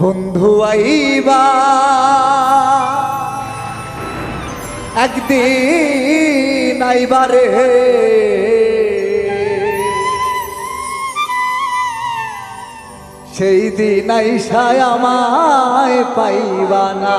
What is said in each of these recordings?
বন্ধু আইবা। একদিন আইবারে সেই দিন আইসায় আমায় পাইবা না।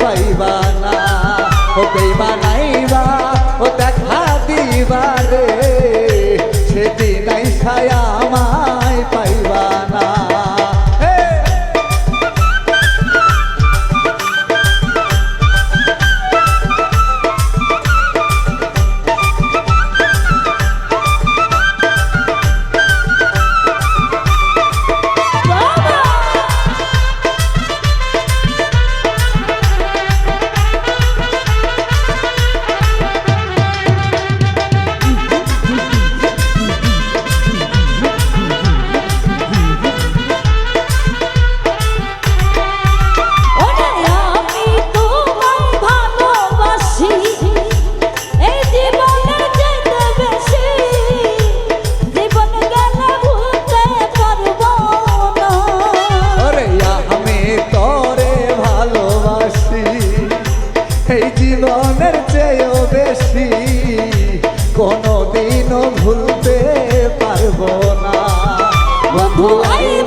পাইবা না। ও বেইমান Oh.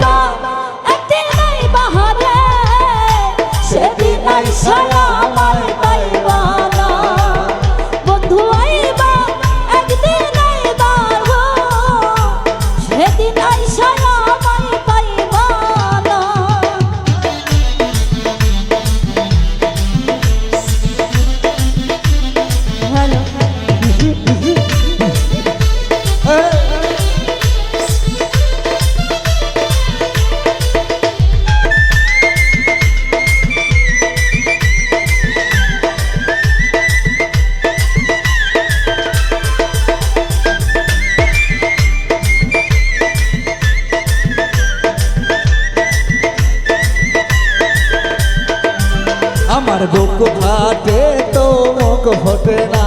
ঘটে না।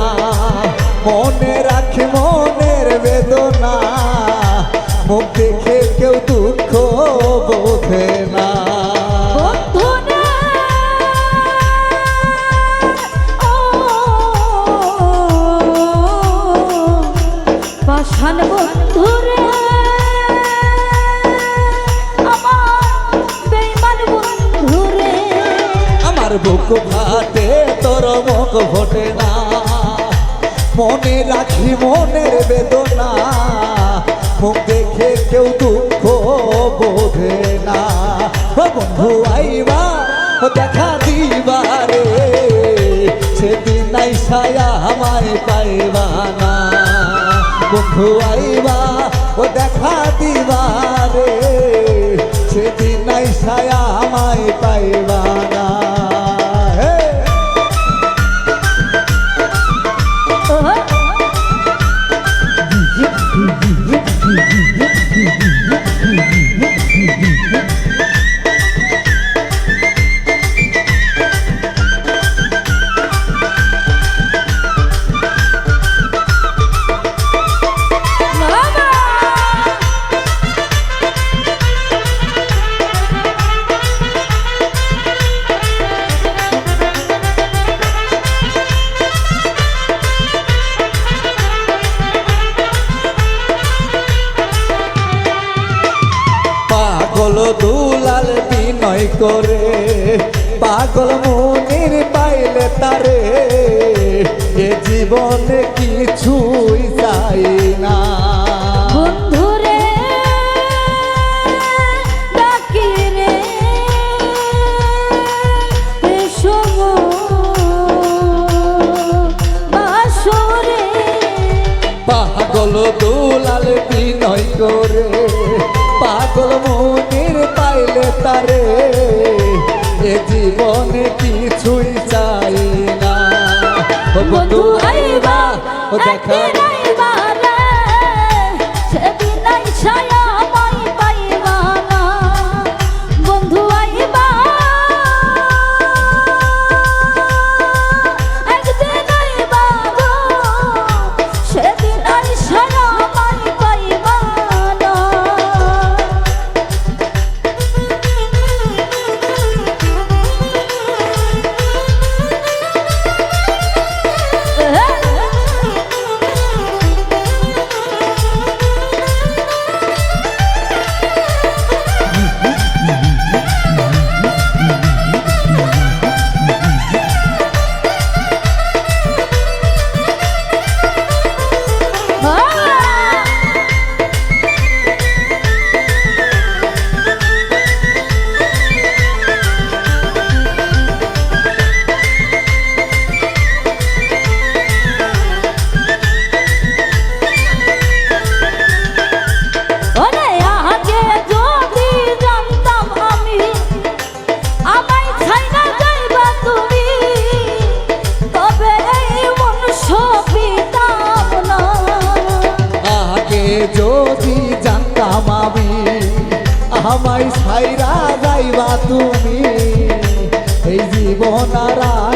মনে রাখি মন মনে রাখি মনের বেদনা। মুখ দেখে কেউ দুঃখ বোধে না। বন্ধু, আইবা দেখা দিবারে সেদিন নাই ছায়া আমায় পাইবা না। বন্ধু, আইবা, ও দেখা দিবা নাই করে। পাগল মনির পাইলে তারে। এ জীবনে কিছুই যায় না। পাগল দোলাল বিনয় করে। পাগল মনির পাইলে তারে। জীবনে কিছুই চাই না। বন্ধু আইবা দেখা তুমি এই জীবন আর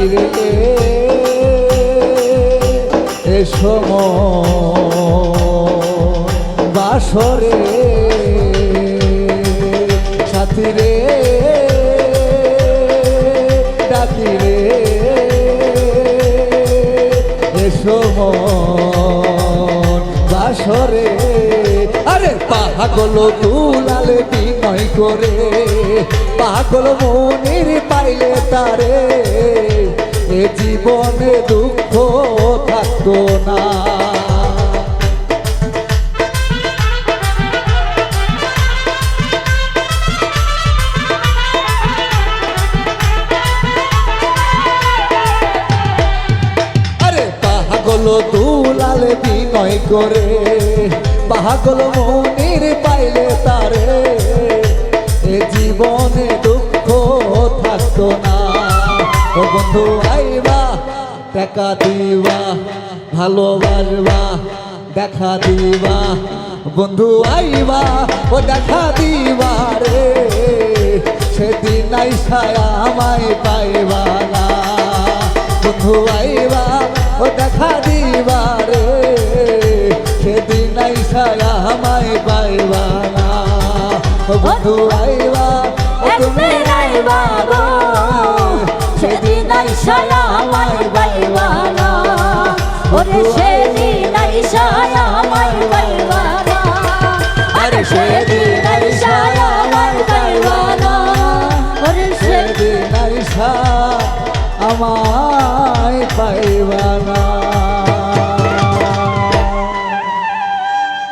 ডাকি রে এ বাসরে সাথী রে ডাকি রে। এসো বাসরে পাগল দুলালে বিনয় করে, পাগল মনির পাইলে তারে। এ জীবনে দুঃখ থাকতো না। পাগল দুলাল বিনয় করে, পাগল মনির পাইলে তারে। এ জীবনে দুঃখ থাকতো না। ও বন্ধু, আইবা টাকা দিবা, ভালোবাসবা, দেখা দিবা। বন্ধু, আইবা, ও দেখা দিবা রে। সেদিন আইসায়া আমায় পাইবা না। বন্ধু, আইবা আমায় না বন্ধু আইবা তুমি আইবা গো সেদিন আইসায়া আমায় পাইবা না ওরে সেদিন আইসায়া